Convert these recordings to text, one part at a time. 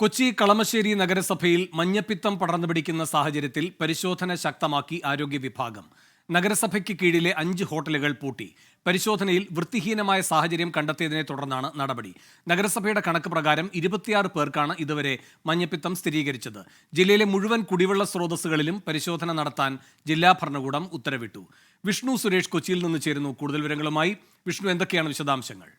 കൊച്ചി കളമശ്ശേരി നഗരസഭയിൽ മഞ്ഞപ്പിത്തം പടർന്നു പിടിക്കുന്ന സാഹചര്യത്തിൽ പരിശോധന ശക്തമാക്കി ആരോഗ്യ വിഭാഗം. നഗരസഭയ്ക്ക് കീഴിലെ അഞ്ച് ഹോട്ടലുകൾ പൂട്ടി. പരിശോധനയിൽ വൃത്തിഹീനമായ സാഹചര്യം കണ്ടെത്തിയതിനെ തുടർന്നാണ് നടപടി. നഗരസഭയുടെ കണക്ക് പ്രകാരം ഇരുപത്തിയാറ് പേർക്കാണ് ഇതുവരെ മഞ്ഞപ്പിത്തം സ്ഥിരീകരിച്ചത്. ജില്ലയിലെ മുഴുവൻ കുടിവെള്ള സ്രോതസ്സുകളിലും പരിശോധന നടത്താൻ ജില്ലാ ഭരണകൂടം ഉത്തരവിട്ടു. വിഷ്ണു സുരേഷ് കൊച്ചിയിൽ നിന്ന് ചേരുന്നു കൂടുതൽ വിവരങ്ങളുമായി. വിഷ്ണു എന്തൊക്കെയാണ് വിശദാംശങ്ങൾ?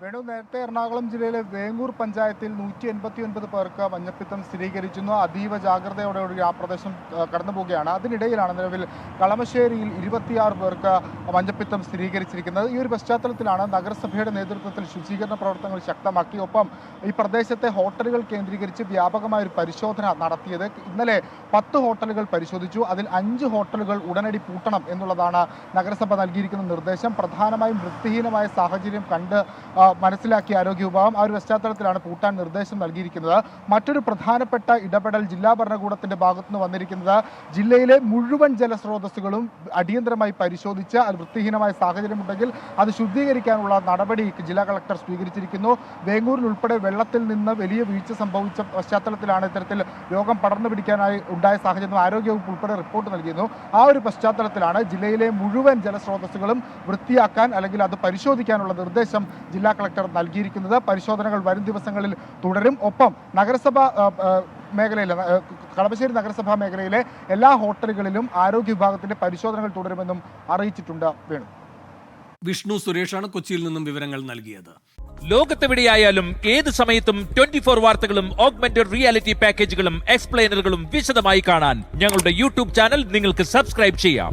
വേണു നേരത്തെ എറണാകുളം ജില്ലയിലെ വേങ്ങൂർ പഞ്ചായത്തിൽ നൂറ്റി എൺപത്തി ഒൻപത് പേർക്ക് മഞ്ഞപ്പിത്തം സ്ഥിരീകരിച്ചിരുന്നു. അതീവ ജാഗ്രതയോടുകൂടി ആ പ്രദേശം കടന്നു പോവുകയാണ്. അതിനിടയിലാണ് നിലവിൽ കളമശ്ശേരിയിൽ ഇരുപത്തിയാറ് പേർക്ക് മഞ്ഞപ്പിത്തം സ്ഥിരീകരിച്ചിരിക്കുന്നത്. ഈ ഒരു പശ്ചാത്തലത്തിലാണ് നഗരസഭയുടെ നേതൃത്വത്തിൽ ശുചീകരണ പ്രവർത്തനങ്ങൾ ശക്തമാക്കി. ഒപ്പം ഈ പ്രദേശത്തെ ഹോട്ടലുകൾ കേന്ദ്രീകരിച്ച് വ്യാപകമായ ഒരു പരിശോധന നടത്തിയത് ഇന്നലെ പത്ത് ഹോട്ടലുകൾ പരിശോധിച്ചു. അതിൽ അഞ്ച് ഹോട്ടലുകൾ ഉടനടി പൂട്ടണം എന്നുള്ളതാണ് നഗരസഭ നൽകിയിരിക്കുന്ന നിർദ്ദേശം. പ്രധാനമായും വൃത്തിഹീനമായ സാഹചര്യം കണ്ട് മനസ്സിലാക്കിയ ആരോഗ്യ വിഭാഗം ആ ഒരു പശ്ചാത്തലത്തിലാണ് പൂട്ടാൻ നിർദ്ദേശം നൽകിയിരിക്കുന്നത്. മറ്റൊരു പ്രധാനപ്പെട്ട ഇടപെടൽ ജില്ലാ ഭരണകൂടത്തിന്റെ ഭാഗത്തുനിന്ന് വന്നിരിക്കുന്നത് ജില്ലയിലെ മുഴുവൻ ജലസ്രോതസ്സുകളും അടിയന്തരമായി പരിശോധിച്ച് അത് വൃത്തിഹീനമായ സാഹചര്യമുണ്ടെങ്കിൽ അത് ശുദ്ധീകരിക്കാനുള്ള നടപടി ജില്ലാ കളക്ടർ സ്വീകരിച്ചിരിക്കുന്നു. വേങ്ങൂരിൽ ഉൾപ്പെടെ വെള്ളത്തിൽ നിന്ന് വലിയ വീഴ്ച സംഭവിച്ച പശ്ചാത്തലത്തിലാണ് ഇത്തരത്തിൽ രോഗം പടർന്നു പിടിക്കാനായി ഉണ്ടായ സാഹചര്യം ആരോഗ്യവകുപ്പ് ഉൾപ്പെടെ റിപ്പോർട്ട് നൽകിയിരുന്നു. ആ ഒരു പശ്ചാത്തലത്തിലാണ് ജില്ലയിലെ മുഴുവൻ ജലസ്രോതസ്സുകളും വൃത്തിയാക്കാൻ അല്ലെങ്കിൽ അത് പരിശോധിക്കാനുള്ള നിർദ്ദേശം ജില്ലാ കളക്ടർ നൽകിയിരിക്കുന്നത്. പരിശോധനകൾ വരും ദിവസങ്ങളിൽ തുടരും. ഒപ്പം നഗരസഭ മേഖലയിലെ കളമശ്ശേരി നഗരസഭാ മേഖലയിലെ എല്ലാ ഹോട്ടലുകളിലും ആരോഗ്യ വിഭാഗത്തിന്റെ പരിശോധനകൾ തുടരുമെന്നും അറിയിച്ചിട്ടുണ്ട് വേണു. വിഷ്ണു സുരേഷാണ് കൊച്ചിയിൽ നിന്നും വിവരങ്ങൾ നൽകിയത്. ലോകത്തെവിടെയായാലും ഏത് സമയത്തും ട്വന്റി ഫോർ വാർത്തകളും ഓഗ്മെന്റഡ് റിയാലിറ്റി പാക്കേജുകളും എക്സ്പ്ലെയിനറുകളും വിശദമായി കാണാൻ ഞങ്ങളുടെ യൂട്യൂബ് ചാനൽ നിങ്ങൾക്ക് സബ്സ്ക്രൈബ് ചെയ്യാം.